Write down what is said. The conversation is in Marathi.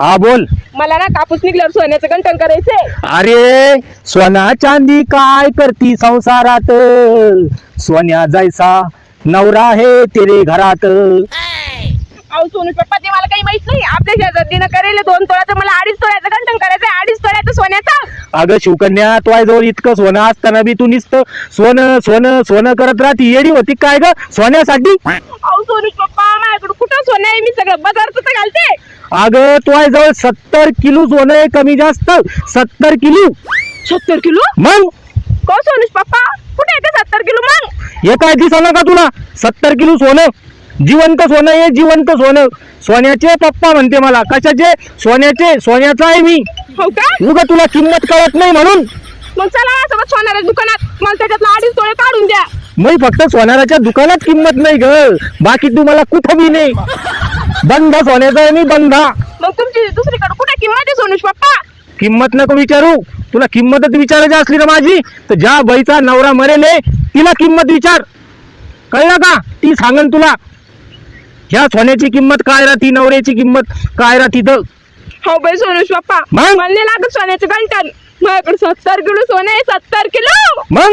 हा बोल. मला ना कापूस निघल्यावर सोन्याचं गंठण करायचंय. अरे सोना चांदी काय करती संसारात? सोन्या जायचा नवरा आहे तेरे घरात. अहो सोनू पप्पा ते मला काही माहीत नाही. आपल्या शेजारीनं करेल दोन तोळ्याचं मला अडीच तोळ्याचं गंठण करायचंय. अडीच तोळ्याचं सोन्याचं. अगं शिवकन्या जवळ इतकं सोनं असताना बी तू नुसतं सोनं सोनं सोनं करत राहती. येडी होती काय ग? सोन्यासाठी? अहो सोनू पप्पा माझ्याकडे कुठं सोनं आहे? मी सगळं बाजारचं तर घालते. अगं तुझ्या जवळ सत्तर किलो सोनं आहे कमी जास्त. सत्तर किलो. सत्तर किलो? मग? को सोनूश पप्पा? कुठे येते सत्तर किलो मग? हे काय दिसलं का तुला? सत्तर किलो सोनं? जिवंत सोनं हे जिवंत सोनं. सोन्याचे पप्पा म्हणते मला. कशाचे? सोन्याचे. सोन्याचा आहे मी. हो का? उगा तुला किंमत कळत नाही म्हणून. मग चला सोबत सोनाऱ्या दुकानात. मला त्याच्यातलं अडीच तोळे काढून द्या. मी फक्त सोनाराच्या दुकानात किंमत नाही ग. बाकी तुम्हाला कुठं बी नाही बंद सोन्याचा आहे मी बंदा. मग तुमची दुसरीकडे कुठे किंमत आहे सोनूश पप्पा? किंमत नको विचारू. तुला किंमतच विचारायची असली ना माझी तर ज्या बाईचा नवरा मरेले तिला किंमत विचार. कळलं का? ती सांगन तुला. ह्या सोन्याची किंमत काय राहती नवऱ्याची किंमत काय राहती तर हो बाई सोनूश पप्पा. मग? मला नाही लागत सोन्याचं गंठण माझ्याकडे सत्तर किलो सोनं सत्तर किलो. मग?